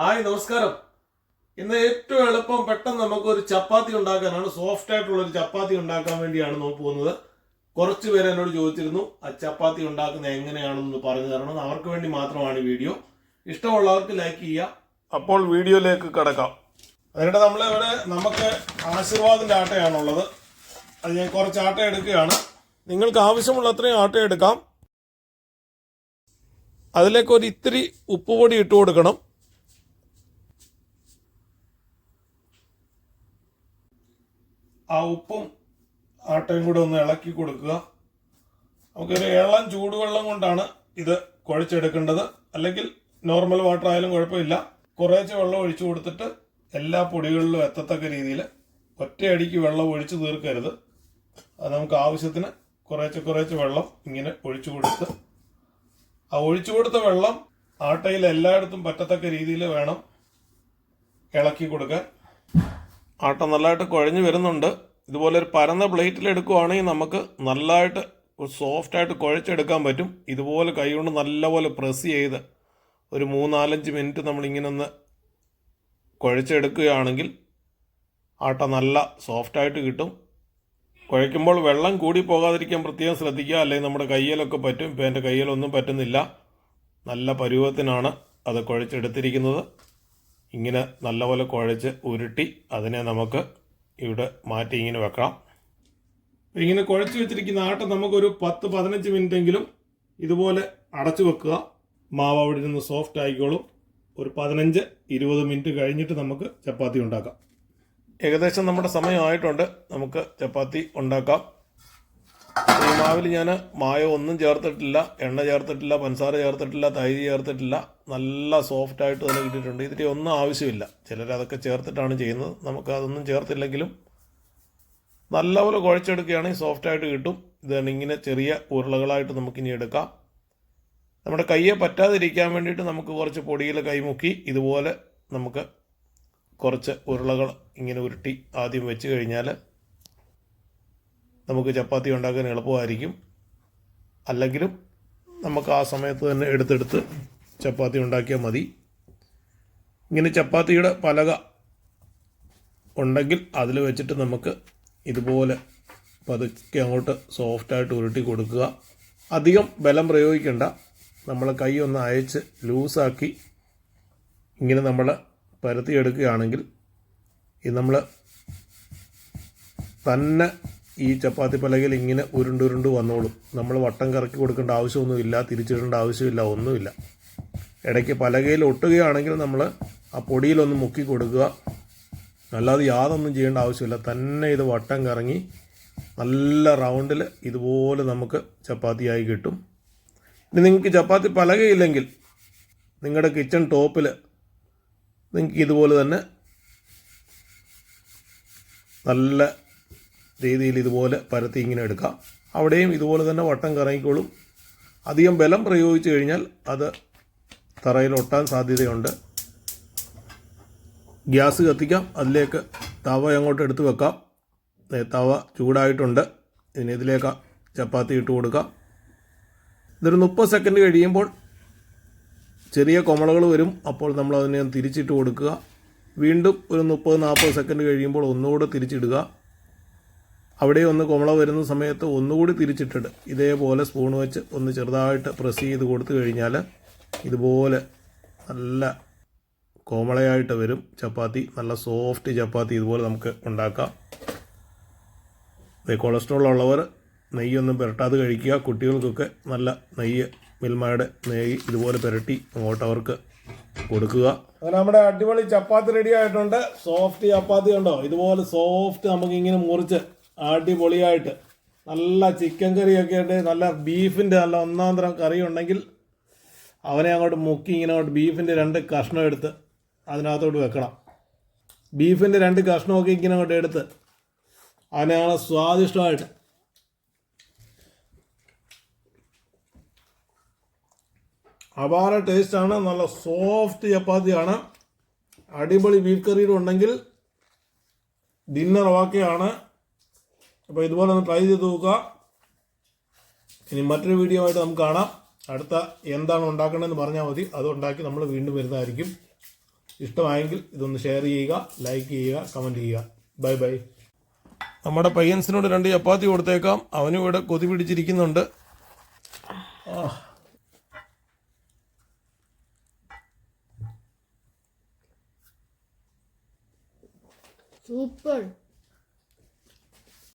Hi നമസ്കാരം. ഇന്ന് ഏറ്റവും എളുപ്പം പെട്ടെന്ന് നമുക്ക് ഒരു ചപ്പാത്തി ഉണ്ടാക്കാനാണ് സോഫ്റ്റ് ആയിട്ടുള്ള ഒരു ചപ്പാത്തി ഉണ്ടാക്കാൻ വേണ്ടിയാണ് നോക്ക് പോകുന്നത്. കുറച്ച് പേര് എന്നോട് ചോദിച്ചിരുന്നു ആ ചപ്പാത്തി ഉണ്ടാക്കുന്നത് എങ്ങനെയാണെന്ന് പറഞ്ഞു തരണം. അവർക്ക് വേണ്ടി മാത്രമാണ് ഈ വീഡിയോ. ഇഷ്ടമുള്ളവർക്ക് ലൈക്ക് ചെയ്യുക. അപ്പോൾ വീഡിയോയിലേക്ക് കിടക്കാം. അതിനിടെ നമ്മളിവിടെ നമുക്ക് ആശീർവാദിന്റെ ആട്ടയാണുള്ളത്. അത് ഞാൻ കുറച്ച് ആട്ട എടുക്കുകയാണ്. നിങ്ങൾക്ക് ആവശ്യമുള്ള അത്രയും ആട്ട എടുക്കാം. അതിലേക്ക് ഒരു ഇത്തിരി ഉപ്പുപൊടി ഇട്ട് കൊടുക്കണം. ആ ഉപ്പും ആട്ടയും കൂടെ ഒന്ന് ഇളക്കി കൊടുക്കുക. നമുക്കൊരു ഇളം ചൂടുവെള്ളം കൊണ്ടാണ് ഇത് കുഴച്ചെടുക്കേണ്ടത്. അല്ലെങ്കിൽ നോർമൽ വാട്ടർ ആയാലും കുഴപ്പമില്ല. കുറേശ്ശെ വെള്ളം ഒഴിച്ചു കൊടുത്തിട്ട് എല്ലാ പൊടികളിലും എത്തത്തക്ക രീതിയിൽ ഒറ്റയടിക്ക് വെള്ളം ഒഴിച്ചു തീർക്കരുത്. അത് നമുക്ക് ആവശ്യത്തിന് കുറേശ്ശെ കുറേശ്ശെ വെള്ളം ഇങ്ങനെ ഒഴിച്ചു കൊടുത്ത് ആ ഒഴിച്ചു കൊടുത്ത വെള്ളം ആട്ടയിൽ എല്ലായിടത്തും പറ്റത്തക്ക രീതിയിൽ വേണം ഇളക്കി കൊടുക്കാൻ. ആട്ട നല്ലതായിട്ട് കുഴഞ്ഞു വരുന്നുണ്ട്. ഇതുപോലെ ഒരു പരന്ന പ്ലേറ്റിൽ എടുക്കുവാണെങ്കിൽ നമുക്ക് നല്ലതായിട്ട് സോഫ്റ്റ് ആയിട്ട് കുഴച്ചെടുക്കാൻ പറ്റും. ഇതുപോലെ കൈകൊണ്ട് നല്ലപോലെ പ്രസ് ചെയ്ത് ഒരു മൂന്നാലഞ്ച് മിനിറ്റ് നമ്മളിങ്ങനെ ഒന്ന് കുഴച്ചെടുക്കുകയാണെങ്കിൽ ആട്ട നല്ല സോഫ്റ്റായിട്ട് കിട്ടും. കുഴയ്ക്കുമ്പോൾ വെള്ളം കൂടി പോകാതിരിക്കാൻ പ്രത്യേകം ശ്രദ്ധിക്കുക. അല്ലെങ്കിൽ നമ്മുടെ കയ്യിലൊക്കെ പറ്റും. ഇപ്പം എന്റെ കയ്യിലൊന്നും പറ്റുന്നില്ല. നല്ല പരുവത്തിനാണ് അത് കുഴച്ചെടുത്തിരിക്കുന്നത്. ഇങ്ങനെ നല്ലപോലെ കുഴച്ച് ഉരുട്ടി അതിനെ നമുക്ക് ഇവിടെ മാറ്റി ഇങ്ങനെ വെക്കാം ഇങ്ങനെ കുഴച്ച് വെച്ചിരിക്കുന്ന ആട്ടം നമുക്കൊരു പത്ത് പതിനഞ്ച് മിനിറ്റ് എങ്കിലും ഇതുപോലെ അടച്ചു വെക്കുക. മാവ് അവിടെ നിന്ന് സോഫ്റ്റ് ആയിക്കോളും. ഒരു പതിനഞ്ച് ഇരുപത് മിനിറ്റ് കഴിഞ്ഞിട്ട് നമുക്ക് ചപ്പാത്തി ഉണ്ടാക്കാം. ഏകദേശം നമ്മുടെ സമയമായിട്ടുണ്ട് നമുക്ക് ചപ്പാത്തി ഉണ്ടാക്കാം. മാവിൽ ഞാൻ മായോ ഒന്നും ചേർത്തിട്ടില്ല എണ്ണ ചേർത്തിട്ടില്ല പഞ്ചസാര ചേർത്തിട്ടില്ല തൈര് ചേർത്തിട്ടില്ല. നല്ല സോഫ്റ്റ് ആയിട്ട് തന്നെ കിട്ടിയിട്ടുണ്ട്. ഇതിന്റെ ഒന്നും ആവശ്യമില്ല. ചിലർ അതൊക്കെ ചേർത്തിട്ടാണ് ചെയ്യുന്നത്. നമുക്ക് അതൊന്നും ചേർത്തില്ലെങ്കിലും നല്ലപോലെ കുഴച്ചെടുക്കുകയാണെങ്കിൽ സോഫ്റ്റ് ആയിട്ട് കിട്ടും. ഇതാണ് ഇങ്ങനെ ചെറിയ ഉരുളകളായിട്ട് നമുക്കിനി എടുക്കാം. നമ്മുടെ കയ്യെ പറ്റാതിരിക്കാൻ വേണ്ടിയിട്ട് നമുക്ക് കുറച്ച് പൊടിയിൽ കൈമുക്കി ഇതുപോലെ നമുക്ക് കുറച്ച് ഉരുളകൾ ഇങ്ങനെ ഉരുട്ടി ആദ്യം വെച്ച് കഴിഞ്ഞാൽ നമുക്ക് ചപ്പാത്തി ഉണ്ടാക്കാൻ എളുപ്പമായിരിക്കും. അല്ലെങ്കിലും നമുക്ക് ആ സമയത്ത് തന്നെ എടുത്തെടുത്ത് ചപ്പാത്തി ഉണ്ടാക്കിയാൽ മതി. ഇങ്ങനെ ചപ്പാത്തിയുടെ പലക ഉണ്ടെങ്കിൽ അതിൽ വെച്ചിട്ട് നമുക്ക് ഇതുപോലെ പതുക്കെ അങ്ങോട്ട് സോഫ്റ്റായിട്ട് ഉരുട്ടി കൊടുക്കുക. അധികം ബലം പ്രയോഗിക്കേണ്ട. നമ്മൾ കൈ ഒന്ന് അയച്ച് ലൂസാക്കി ഇങ്ങനെ നമ്മൾ പരത്തിയെടുക്കുകയാണെങ്കിൽ ഇത് നമ്മൾ തന്നെ ഈ ചപ്പാത്തി പലകയിൽ ഇങ്ങനെ ഉരുണ്ടുരുണ്ട് വന്നോളും. നമ്മൾ വട്ടം കറക്കി കൊടുക്കേണ്ട ആവശ്യമൊന്നുമില്ല തിരിച്ചിടേണ്ട ആവശ്യമില്ല ഒന്നുമില്ല. ഇടയ്ക്ക് പലകയിൽ ഒട്ടുകയാണെങ്കിൽ നമ്മൾ ആ പൊടിയിലൊന്ന് മുക്കി കൊടുക്കുക. അല്ലാതെ യാതൊന്നും ചെയ്യേണ്ട ആവശ്യമില്ല. തന്നെ ഇത് വട്ടം കറങ്ങി നല്ല റൗണ്ടിൽ ഇതുപോലെ നമുക്ക് ചപ്പാത്തിയായി കിട്ടും. ഇനി നിങ്ങൾക്ക് ചപ്പാത്തി പലകയില്ലെങ്കിൽ നിങ്ങളുടെ കിച്ചൺ ടോപ്പിൽ നിങ്ങൾക്ക് ഇതുപോലെ തന്നെ നല്ല രീതിയിൽ ഇതുപോലെ പരത്തി ഇങ്ങനെ എടുക്കാം. അവിടെയും ഇതുപോലെ തന്നെ വട്ടം കറങ്ങിക്കോളും. അധികം ബലം പ്രയോഗിച്ചു കഴിഞ്ഞാൽ അത് തറയിൽ ഒട്ടാൻ സാധ്യതയുണ്ട്. ഗ്യാസ് കത്തിക്കാം. അതിലേക്ക് തവ അങ്ങോട്ട് എടുത്തു വെക്കാം. തവ ചൂടായിട്ടുണ്ട്. ഇനി ഇതിലേക്ക് ചപ്പാത്തി ഇട്ട് കൊടുക്കാം. ഇതൊരു മുപ്പത് സെക്കൻഡ് കഴിയുമ്പോൾ ചെറിയ കൊമളകൾ വരും. അപ്പോൾ നമ്മൾ അതിനെ തിരിച്ചിട്ട് കൊടുക്കുക. വീണ്ടും ഒരു മുപ്പത് നാൽപ്പത് സെക്കൻഡ് കഴിയുമ്പോൾ ഒന്നുകൂടെ തിരിച്ചിടുക. അവിടെ ഒന്ന് കുമള വരുന്ന സമയത്ത് ഒന്നുകൂടി തിരിച്ചിട്ടിട്ട് ഇതേപോലെ സ്പൂൺ വെച്ച് ഒന്ന് ചെറുതായിട്ട് പ്രസ് ചെയ്ത് കൊടുത്തു കഴിഞ്ഞാൽ ഇതുപോലെ നല്ല കോമളയായിട്ട് വരും. ചപ്പാത്തി നല്ല സോഫ്റ്റ് ചപ്പാത്തി ഇതുപോലെ നമുക്ക് ഉണ്ടാക്കാം. കൊളസ്ട്രോൾ ഉള്ളവർ നെയ്യൊന്നും പുരട്ടാതെ കഴിക്കുക. കുട്ടികൾക്കൊക്കെ നല്ല നെയ്യ് മിൽമയുടെ നെയ്യ് ഇതുപോലെ പുരട്ടി അങ്ങോട്ട് അവർക്ക് കൊടുക്കുക. അങ്ങനെ നമ്മുടെ അടിപൊളി ചപ്പാത്തി റെഡി ആയിട്ടുണ്ട്. സോഫ്റ്റ് ചപ്പാത്തി ഉണ്ടോ? ഇതുപോലെ സോഫ്റ്റ് നമുക്ക് ഇങ്ങനെ മുറിച്ച് അടിപൊളിയായിട്ട്. നല്ല ചിക്കൻ കറിയൊക്കെ ഉണ്ട്. നല്ല ബീഫിന്റെ നല്ല ഒന്നാം തരം കറി ഉണ്ടെങ്കിൽ അവനെ അങ്ങോട്ട് മുക്കി ഇങ്ങനെ അങ്ങോട്ട് ബീഫിന്റെ രണ്ട് കഷ്ണം എടുത്ത് അതിനകത്തോട്ട് വെക്കണം. ബീഫിന്റെ രണ്ട് കഷ്ണമൊക്കെ ഇങ്ങനെ അങ്ങോട്ട് എടുത്ത് അവനെ ഞങ്ങൾ സ്വാദിഷ്ടമായിട്ട് അപാര ടേസ്റ്റാണ് നല്ല സോഫ്റ്റ് ചപ്പാത്തിയാണ്. അടിപൊളി ബീഫ് കറിയുടെ ഉണ്ടെങ്കിൽ ഡിന്നർ ഓക്കെയാണ് അപ്പോൾ ഇതുപോലെ ഒന്ന് ട്രൈ ചെയ്ത് നോക്കുക. ഇനി മറ്റൊരു വീഡിയോ ആയിട്ട് നമുക്ക് കാണാം. അടുത്ത എന്താണ് ഉണ്ടാക്കേണ്ടതെന്ന് പറഞ്ഞാൽ മതി. അത് ഉണ്ടാക്കി നമ്മൾ വീണ്ടും വരുന്നതായിരിക്കും. ഇഷ്ടമായെങ്കിൽ ഇതൊന്ന് ഷെയർ ചെയ്യുക ലൈക്ക് ചെയ്യുക കമന്റ് ചെയ്യുക. ബൈ ബൈ നമ്മുടെ പയ്യൻസിനോട് രണ്ട് ചപ്പാത്തി കൊടുത്തേക്കാം. അവനും ഇവിടെ കൊതി പിടിച്ചിരിക്കുന്നുണ്ട്. സൂപ്പർ